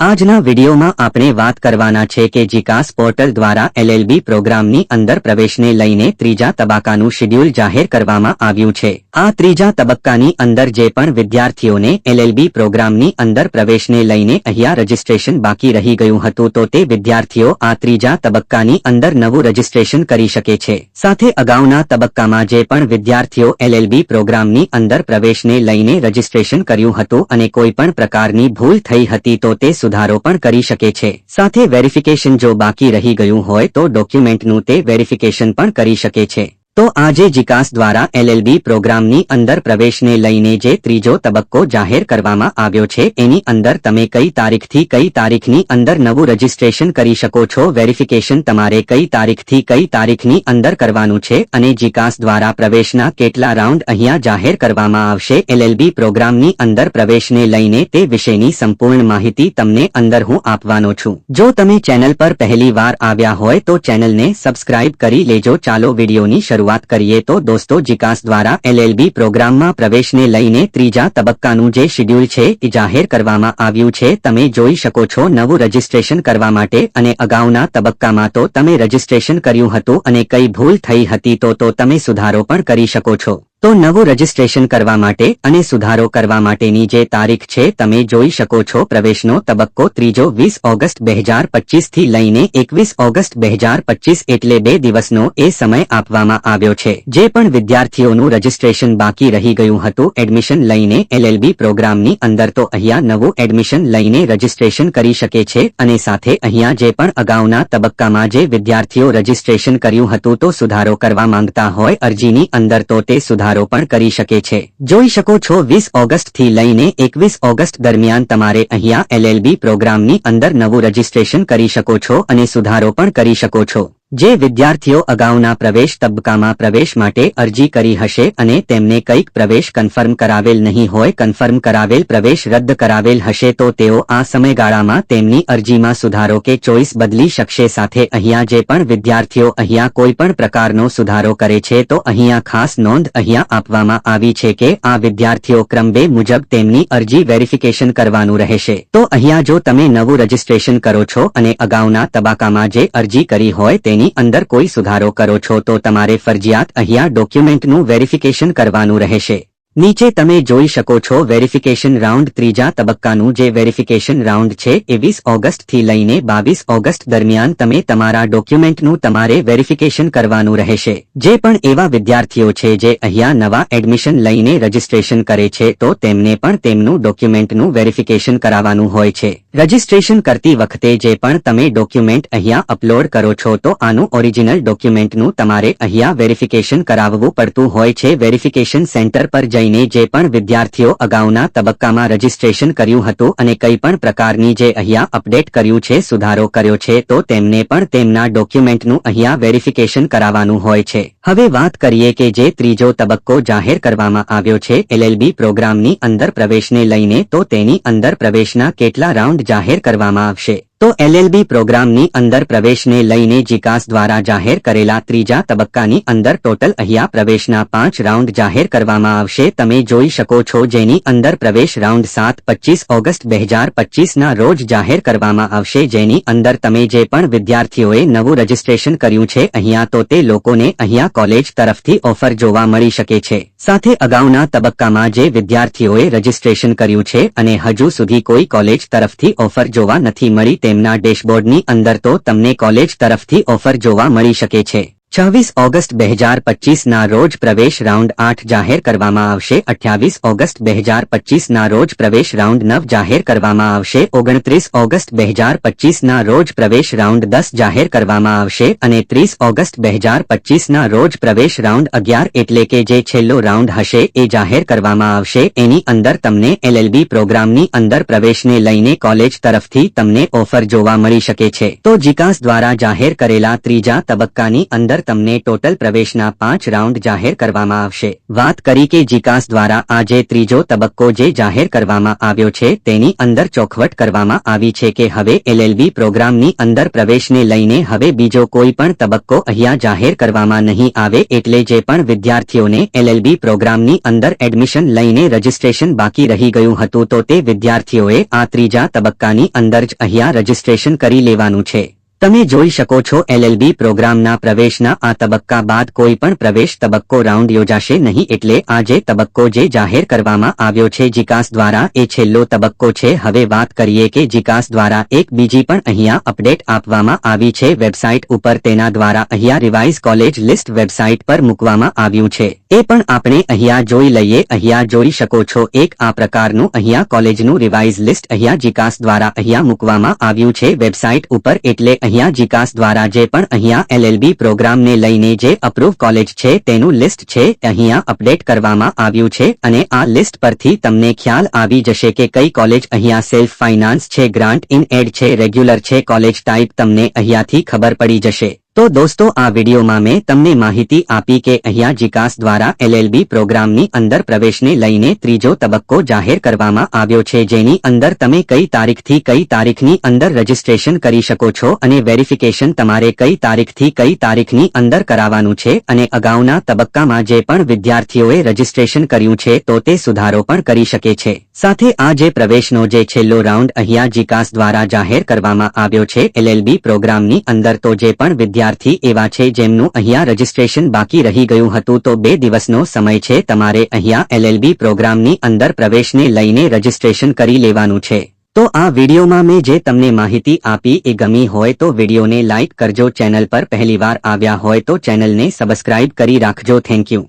આજના વિડીયોમાં આપણે વાત કરવાના છે કે જીકાસ પોર્ટલ દ્વારા એલએલબી પ્રોગ્રામની અંદર પ્રવેશને લઈને ત્રીજા તબક્કાનું શેડ્યુલ જાહેર કરવામાં આવ્યું છે. આ ત્રીજા તબક્કાની અંદર જે પણ વિદ્યાર્થીઓને એલએલબી પ્રોગ્રામની અંદર પ્રવેશને લઈને અહીંયા રજીસ્ટ્રેશન બાકી રહી ગયું હતું તો તે વિદ્યાર્થીઓ આ ત્રીજા તબક્કાની અંદર નવું રજીસ્ટ્રેશન કરી શકે છે. સાથે અગાઉના તબક્કામાં જે પણ વિદ્યાર્થીઓ એલએલબી પ્રોગ્રામની અંદર પ્રવેશને લઈને રજીસ્ટ્રેશન કર્યું હતું અને કોઈ પણ પ્રકારની ભૂલ થઈ હતી તો તે સુધારો પણ કરી શકે છે. સાથે વેરિફિકેશન જો બાકી રહી ગયું હોય તો ડોક્યુમેન્ટનું તે વેરિફિકેશન પણ કરી શકે છે. તો આજે જીકાસ દ્વારા એલએલબી પ્રોગ્રામની અંદર પ્રવેશને લઈને જે ત્રીજો તબક્કો જાહેર કરવામાં આવ્યો છે, એની અંદર તમે કઈ તારીખથી કઈ તારીખની અંદર નવું રજીસ્ટ્રેશન કરી શકો છો, વેરિફિકેશન તમારે કઈ તારીખથી કઈ તારીખની અંદર કરવાનું છે અને જીકાસ દ્વારા પ્રવેશના કેટલા રાઉન્ડ અહીંયા જાહેર કરવામાં આવશે, એલએલબી પ્રોગ્રામની અંદર પ્રવેશને લઈને તે વિશેની સંપૂર્ણ માહિતી તમને અંદર હું આપવાનો છું. જો તમે ચેનલ પર પહેલી વાર આવ્યા હોય તો ચેનલને સબસ્ક્રાઇબ કરી લેજો, ચાલો વિડીયોની શરૂઆત કરીએ તો દોસ્તો જીકાસ દ્વારા એલએલબી પ્રોગ્રામમાં પ્રવેશને લઈને ત્રીજા તબક્કાનું જે શિડ્યુલ છે એ જાહેર કરવામાં આવ્યું છે. તમે જોઈ શકો છો નવું રજીસ્ટ્રેશન કરવા માટે અને અગાઉના તબક્કામાં તો તમે રજીસ્ટ્રેશન કર્યું હતું અને કઈ ભૂલ થઈ હતી તો તો તમે સુધારો પણ કરી શકો છો. તો નવું રજીસ્ટ્રેશન કરવા માટે અને સુધારો કરવા માટેની જે તારીખ છે, તમે જોઈ શકો છો પ્રવેશનો તબક્કો ત્રીજો વીસ ઓગસ્ટ બે હજાર પચીસથી લઈને એકવીસ ઓગસ્ટ બે હજાર પચીસ એટલે બે દિવસનો એ સમય આપવામાં આવ્યો છે. જે પણ વિદ્યાર્થીઓનું રજીસ્ટ્રેશન બાકી રહી ગયું હતું એડમિશન લઈને એલએલબી પ્રોગ્રામની અંદર તો અહીંયા નવું એડમિશન લઈને રજીસ્ટ્રેશન કરી શકે છે અને સાથે અહીંયા જે પણ અગાઉના તબક્કામાં જે વિદ્યાર્થીઓ રજીસ્ટ્રેશન કર્યું હતું તો સુધારો કરવા માંગતા હોય અરજીની અંદર તો તે સુધારો સુધારો પણ કરી શકે છે. જોઈ શકો છો વીસ ઓગસ્ટથી લઈને એકવીસ ઓગસ્ટ દરમિયાન તમારે અહીંયા એલએલબી પ્રોગ્રામની અંદર નવું રજીસ્ટ્રેશન કરી શકો છો અને સુધારો પણ કરી શકો છો. જે વિદ્યાર્થીઓ અગાઉના પ્રવેશ તબક્કામાં પ્રવેશ માટે અરજી કરી હશે અને તેમને કંઈક પ્રવેશ કન્ફર્મ કરાવેલ નહીં હોય, કન્ફર્મ કરાવેલ પ્રવેશ રદ કરાવેલ હશે, તો તેઓ આ સમયગાળામાં તેમની અરજીમાં સુધારો કે ચોઈસ બદલી શકશે. સાથે અહીંયા જે પણ વિદ્યાર્થીઓ અહીંયા કોઈ પણ પ્રકારનો સુધારો કરે છે, તો અહીંયા ખાસ નોંધ અહીંયા આપવામાં આવી છે કે આ વિદ્યાર્થીઓ ક્રમ બે મુજબ તેમની અરજી વેરિફિકેશન કરવાનું રહેશે. તો અહીંયા જો તમે નવું રજીસ્ટ્રેશન કરો છો અને અગાઉના તબક્કામાં જે અરજી કરી હોય તેની અંદર કોઈ સુધારો કરો છો તો તમારે ફરજિયાત અહીંયા ડોક્યુમેન્ટનું વેરિફિકેશન કરવાનું રહેશે. નીચે તમે જોઈ શકો છો વેરિફિકેશન રાઉન્ડ ત્રીજા તબક્કાનું જે વેરિફિકેશન રાઉન્ડ છે, એ વીસ ઓગસ્ટથી લઈને બાવીસ ઓગસ્ટ દરમિયાન તમે તમારા ડોક્યુમેન્ટનું તમારે વેરિફિકેશન કરવાનું રહેશે. જે પણ એવા વિદ્યાર્થીઓ છે જે અહીંયા નવા એડમિશન લઈને રજીસ્ટ્રેશન કરે છે, તો તેમને પણ તેમનું ડોક્યુમેન્ટનું વેરિફિકેશન કરાવવાનું હોય છે. રજીસ્ટ્રેશન કરતી વખતે જે પણ તમે ડોક્યુમેન્ટ અહીંયા અપલોડ કરો છો, તો આનું ઓરિજિનલ ડોક્યુમેન્ટનું તમારે અહીંયા વેરિફિકેશન કરાવવું પડતું હોય છે. વેરિફિકેશન સેન્ટર પર જઈ લઈને જે પણ વિદ્યાર્થીઓ અગાઉના તબક્કામાં રજીસ્ટ્રેશન કર્યું હતું અને કંઈ પણ પ્રકારની જે અહીંયા અપડેટ કર્યું છે, સુધારો કર્યો છે, તો તેમને પણ તેમના ડોક્યુમેન્ટનું અહીંયા વેરિફિકેશન કરાવવાનું હોય છે. હવે વાત કરીએ કે જે ત્રીજો તબક્કો જાહેર કરવામાં આવ્યો છે, એલએલબી પ્રોગ્રામની અંદર પ્રવેશને લઈને, તો તેની અંદર પ્રવેશના કેટલા રાઉન્ડ જાહેર કરવામાં આવશે. તો એલએલબી પ્રોગ્રામની અંદર પ્રવેશને લઈને જીકાસ દ્વારા જાહેર કરેલા ત્રીજા તબક્કાની અંદર ટોટલ અહીંયા પ્રવેશના પાંચ રાઉન્ડ જાહેર કરવામાં આવશે. તમે જોઈ શકો છો જેની અંદર પ્રવેશ રાઉન્ડ સાત પચીસ ઓગસ્ટ બે હજાર પચીસના રોજ જાહેર કરવામાં આવશે. જેની અંદર તમે જે પણ વિદ્યાર્થીઓએ નવું રજીસ્ટ્રેશન કર્યું છે, અહીંયા તો તે લોકોને અહીંયા કોલેજ તરફથી ઓફર જોવા મળી શકે છે. સાથે અગાઉના તબક્કામાં જે વિદ્યાર્થીઓએ રજીસ્ટ્રેશન કર્યું છે, અને હજુ સુધી કોઈ કોલેજ તરફથી ઓફર જોવા નથી મળી તેમના ડેશબોર્ડની અંદર તો તમને કોલેજ તરફથી ઓફર જોવા મળી શકે છે. છવ્વીસ ઓગસ્ટ બે હજાર પચીસના રોજ પ્રવેશ રાઉન્ડ આઠ જાહેર કરવામાં આવશે. અઠ્યાવીસ ઓગસ્ટ બે હજાર પચીસના રોજ પ્રવેશ રાઉન્ડ નવ જાહેર કરવામાં આવશે. ઓગણત્રીસ ઓગસ્ટ બે હજાર પચીસના રોજ પ્રવેશ રાઉન્ડ દસ જાહેર કરવામાં આવશે અને ત્રીસ ઓગસ્ટ બે હજાર પચીસના રોજ પ્રવેશ રાઉન્ડ અગિયાર એટલે કે જે છેલ્લો રાઉન્ડ હશે એ જાહેર કરવામાં આવશે. એની અંદર તમને એલએલબી પ્રોગ્રામની અંદર પ્રવેશને લઈને કોલેજ તરફથી તમને ઓફર જોવા મળી શકે છે. તો જીકાસ દ્વારા જાહેર કરેલા ત્રીજા તબક્કાની અંદર તમને ટોટલ પ્રવેશના પાંચ રાઉન્ડ જાહેર કરવામાં આવશે. વાત કરી કે જીકાસ દ્વારા આજે ત્રીજો તબક્કો જે જાહેર કરવામાં આવ્યો છે, તેની અંદર ચોખવટ કરવામાં આવી છે કે હવે એલએલબી પ્રોગ્રામની અંદર પ્રવેશને લઈને હવે બીજો કોઈ પણ તબક્કો અહીંયા જાહેર કરવામાં નહીં આવે એટલે જે પણ વિદ્યાર્થીઓને એલએલબી પ્રોગ્રામની અંદર એડમિશન લઈને રજીસ્ટ્રેશન બાકી રહી ગયું હતું તો તે વિદ્યાર્થીઓએ આ ત્રીજા તબક્કાની અંદર જ અહીંયા રજીસ્ટ્રેશન કરી લેવાનું છે. તમે જોઈ શકો છો એલએલબી પ્રોગ્રામના પ્રવેશના આ તબક્કા બાદ કોઈ પણ પ્રવેશ તબક્કો રાઉન્ડ યોજાશે નહીં એટલે આ જે તબક્કો જે જાહેર કરવામાં આવ્યો છે જીકાસ દ્વારા એ છેલ્લો તબક્કો છે. હવે વાત કરીએ કે જીકાસ દ્વારા એક બીજી પણ અહીંયા અપડેટ આપવામાં આવી છે. વેબસાઇટ ઉપર તેના દ્વારા અહીંયા રિવાઇઝ કોલેજ લિસ્ટ વેબસાઇટ પર મૂકવામાં આવ્યું છે. એ પણ આપણે અહીંયા જોઈ લઈએ. અહીંયા જોઈ શકો છો એક આ પ્રકારનું અહીંયા કોલેજનું રિવાઇઝ લિસ્ટ અહીંયા જીકાસ દ્વારા અહીંયા મૂકવામાં આવ્યું છે. વેબસાઇટ ઉપર એટલે અહીંયા જીકાસ દ્વારા જે પણ અહીંયા એલએલબી પ્રોગ્રામને લઈને જે અપ્રૂવ કોલેજ છે, તેનું લિસ્ટ છે, અહીંયા અપડેટ કરવામાં આવ્યું છે અને આ લિસ્ટ પરથી તમને ખ્યાલ આવી જશે કે કઈ કોલેજ અહીંયા સેલ્ફ ફાઇનાન્સ છે ગ્રાન્ટ ઇન એડ છે રેગ્યુલર છે કોલેજ ટાઈપ તમને અહીંયાથી ખબર પડી જશે. તો દોસ્તો, આ વિડીયોમાં મેં તમને માહિતી આપી કે અહીંયા જીકાસ દ્વારા એલએલબી પ્રોગ્રામની અંદર પ્રવેશને લઈને ત્રીજો તબક્કો જાહેર કરવામાં આવ્યો છે, જેની અંદર તમે કઈ તારીખથી કઈ તારીખની અંદર રજીસ્ટ્રેશન કરી શકો છો અને વેરિફિકેશન તમારે કઈ તારીખથી કઈ તારીખની અંદર કરાવવાનું છે અને અગાઉના તબક્કામાં જે પણ વિદ્યાર્થીઓએ રજીસ્ટ્રેશન કર્યું છે, તો તે સુધારો પણ કરી શકે છે. સાથે આ જે પ્રવેશનો જે છેલ્લો રાઉન્ડ અહીંયા જીકાસ દ્વારા જાહેર કરવામાં આવ્યો છે, એલએલબી પ્રોગ્રામની અંદર તો જે પણ વિદ્યાર્થી એવા છે જેમનું અહીંયા રજીસ્ટ્રેશન બાકી રહી ગયું હતું. તો બે દિવસનો સમય છે તમારે અહીંયા એલએલબી પ્રોગ્રામની અંદર પ્રવેશને લઈને રજીસ્ટ્રેશન કરી લેવાનું છે. તો આ વિડીયોમાં મેં જે તમને માહિતી આપી એ ગમી હોય તો વિડીયોને લાઇક કરજો. ચેનલ પર પહેલીવાર આવ્યા હોય તો ચેનલને સબસ્ક્રાઇબ કરી રાખજો. Thank you.